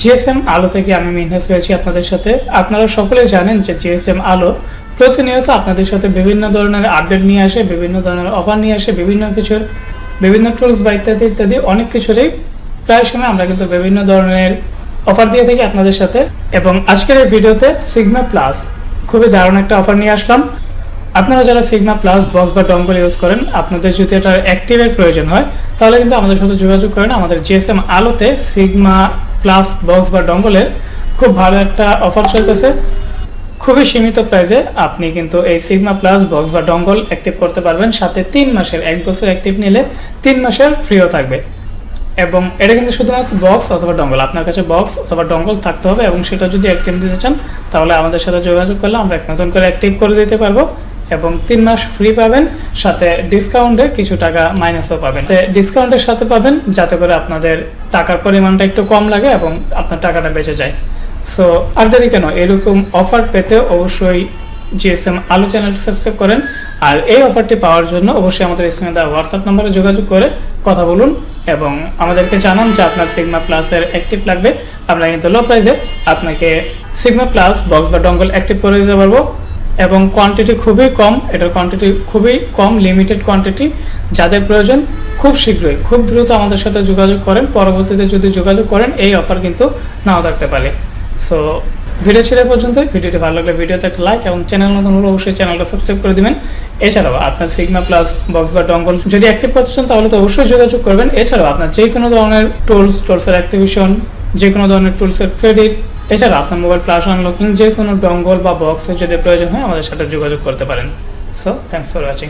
GSM আলো থেকে আমি মিনহাস রয়েছি আপনাদের সাথে। আপনারা সকলে জানেন যে জিএসএম আলো প্রতিনিয়ত আপনাদের সাথে বিভিন্ন ধরনের আপডেট নিয়ে আসে, বিভিন্ন ধরনের অফার নিয়ে আসে, বিভিন্ন কিছুর, বিভিন্ন টুলস বা ইত্যাদি ইত্যাদি অনেক কিছুরই প্রায় সময় আমরা কিন্তু বিভিন্ন ধরনের অফার দিয়ে থাকি আপনাদের সাথে। এবং আজকের এই ভিডিওতে সিগমা প্লাস খুবই দারুণ একটা অফার নিয়ে আসলাম। আপনারা যারা সিগমা প্লাস বক্স বা ডঙ্গল ইউজ করেন, আপনাদের যদি এটার অ্যাক্টিভের প্রয়োজন হয়, তাহলে কিন্তু আমাদের সাথে যোগাযোগ করেন। আমাদের জিএসএম আলোতে সিগমা প্লাস বক্স বা ডঙ্গলের খুব ভালো একটা অফার চলতেছে। খুবই সীমিত প্রাইসে আপনি কিন্তু এই সিগমা প্লাস বক্স বা ডঙ্গল অ্যাক্টিভ করতে পারবেন। সাথে তিন মাসের, এক বছর অ্যাক্টিভ নিলে তিন মাসের ফ্রিও থাকবে। এবং এটা কিন্তু শুধুমাত্র বক্স অথবা ডঙ্গল আপনার কাছে বক্স অথবা ডঙ্গল থাকতে হবে এবং সেটা যদি অ্যাক্টিভ দিতে চান, তাহলে আমাদের সাথে যোগাযোগ করলে আমরা এক নতুন করে অ্যাক্টিভ করে দিতে পারব। এবং তিন মাস ফ্রি পাবেন, সাথে ডিসকাউন্টে কিছু টাকা মাইনাসও পাবেন। ডিসকাউন্টের সাথে পাবেন, যাতে করে আপনাদের টাকার পরিমাণটা একটু কম লাগে এবং আপনার টাকাটা বেঁচে যায়। সো আর দেরি কেন? এরকম অফার পেতে অবশ্যই জিএসএম আলো চ্যানেলটি সাবস্ক্রাইব করেন। আর এই অফারটি পাওয়ার জন্য অবশ্যই আমাদের স্ক্রিনে দেওয়া হোয়াটসঅ্যাপ নম্বরে যোগাযোগ করে কথা বলুন এবং আমাদেরকে জানান যে আপনার সিগমা প্লাসের অ্যাক্টিভ লাগবে। আমরা কিন্তু লো প্রাইসে আপনাকে সিগমা প্লাস বক্স বা ডঙ্গল অ্যাক্টিভ করে দিতে পারব। এবং কোয়ান্টিটি খুবই কম, এটার কোয়ান্টিটি খুবই কম লিমিটেড কোয়ান্টিটি যাদের প্রয়োজন খুব শীঘ্রই, খুব দ্রুত আমাদের সাথে যোগাযোগ করেন, পরবর্তীতে যদি যোগাযোগ করেন, এই অফার কিন্তু নাও থাকতে পারে। সো ভিডিও ছিল পর্যন্ত ভিডিওটি ভালো লাগলে ভিডিওতে একটা লাইক এবং চ্যানেল নতুন হলে অবশ্যই চ্যানেলটা সাবস্ক্রাইব করে দিবেন। এছাড়াও আপনার সিগমা প্লাস বক্স বা ডঙ্গল যদি অ্যাক্টিভ করতে চান, তাহলে তো অবশ্যই যোগাযোগ করবেন। এছাড়াও আপনার যে কোনো ধরনের টুলস টুলসের অ্যাক্টিভেশন যে কোনো ধরনের টুলসের ক্রেডিট এছাড়া আপনার মোবাইল ফ্ল্যাশ আনলকিং যে কোনো ডঙ্গল বা বক্সের যদি প্রয়োজন হয় আমাদের সাথে যোগাযোগ করতে পারেন। So thanks for watching